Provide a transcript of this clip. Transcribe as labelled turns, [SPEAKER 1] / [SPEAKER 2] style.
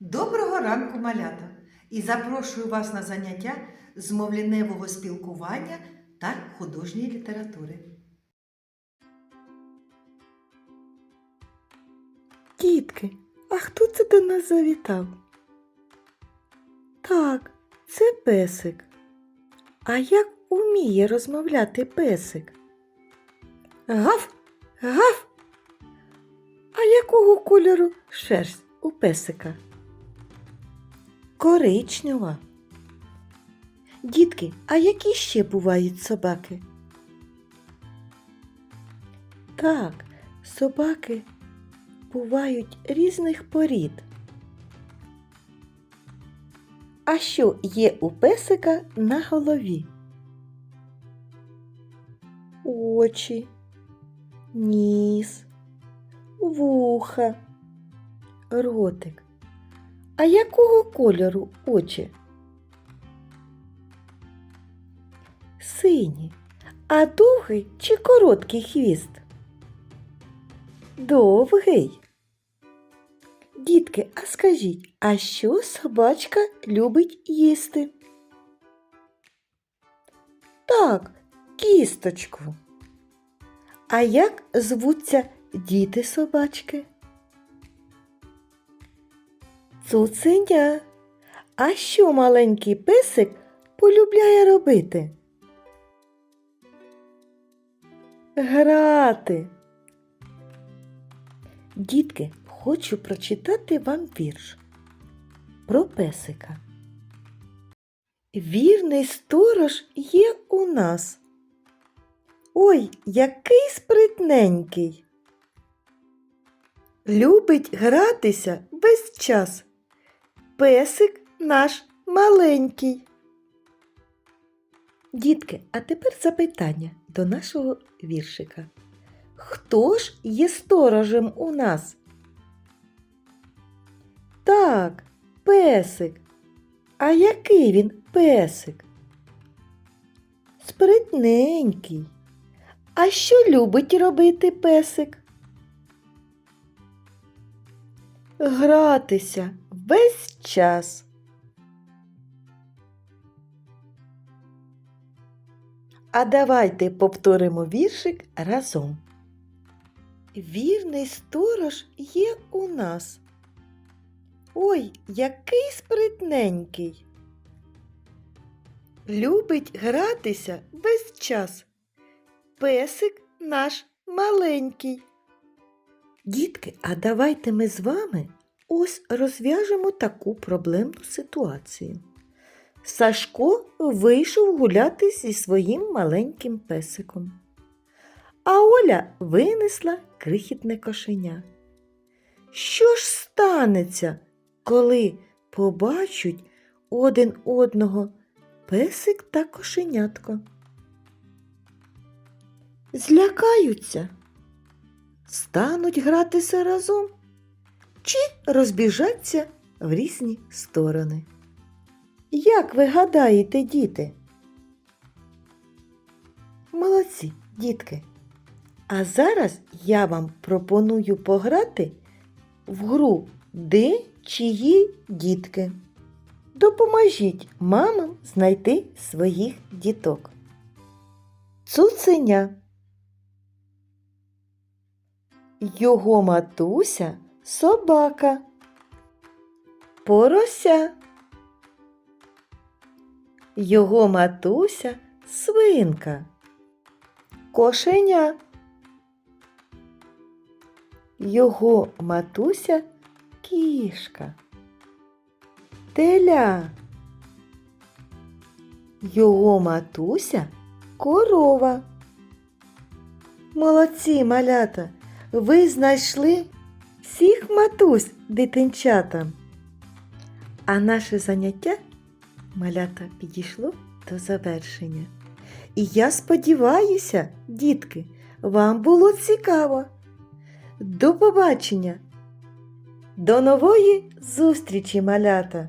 [SPEAKER 1] Доброго ранку, малята! І запрошую вас на заняття з мовліневого спілкування та художньої літератури.
[SPEAKER 2] Дітки, а хто це до нас завітав? Так, це песик. А як уміє розмовляти песик? Гав, гав. А якого кольору шерсть у песика? Коричнева. Дітки, а які ще бувають собаки? Так, собаки бувають різних порід. А що є у песика на голові? Очі, ніс, вуха, ротик. А якого кольору очі? Сині. А довгий чи короткий хвіст? Довгий. Дітки, а скажіть, а що собачка любить їсти? Так, кісточку. А як звуться діти собачки? Цуценя. А що маленький песик полюбляє робити? Грати. Дітки, хочу прочитати вам вірш про песика. Вірний сторож є у нас. Ой, який спритненький. Любить гратися весь час. Песик наш маленький. Дітки, а тепер запитання до нашого віршика. Хто ж є сторожем у нас? Так, песик. А який він песик? Спритненький. А що любить робити песик? Гратися весь час. А давайте повторимо віршик разом. Вірний сторож є у нас. Ой, який спритненький. Любить гратися весь час. Песик наш маленький. Дітки, а давайте ми з вами ось розв'яжемо таку проблемну ситуацію. Сашко вийшов гуляти зі своїм маленьким песиком. А Оля винесла крихітне кошеня. Що ж станеться, коли побачать один одного песик та кошенятко? Злякаються, стануть гратися разом чи розбіжаться в різні сторони. Як ви гадаєте, діти? Молодці, дітки. А зараз я вам пропоную пограти в гру Де чиї дітки. Допоможіть мамам знайти своїх діток. Цуценя. Його матуся собака. Порося. Його матуся свинка. Кошеня. Його матуся кішка. Теля. Його матуся корова. Молодці малята. Ви знайшли всіх матусь дитинчатам. А наше заняття малята підійшло до завершення. І я сподіваюся, дітки, вам було цікаво. До побачення! До нової зустрічі, малята!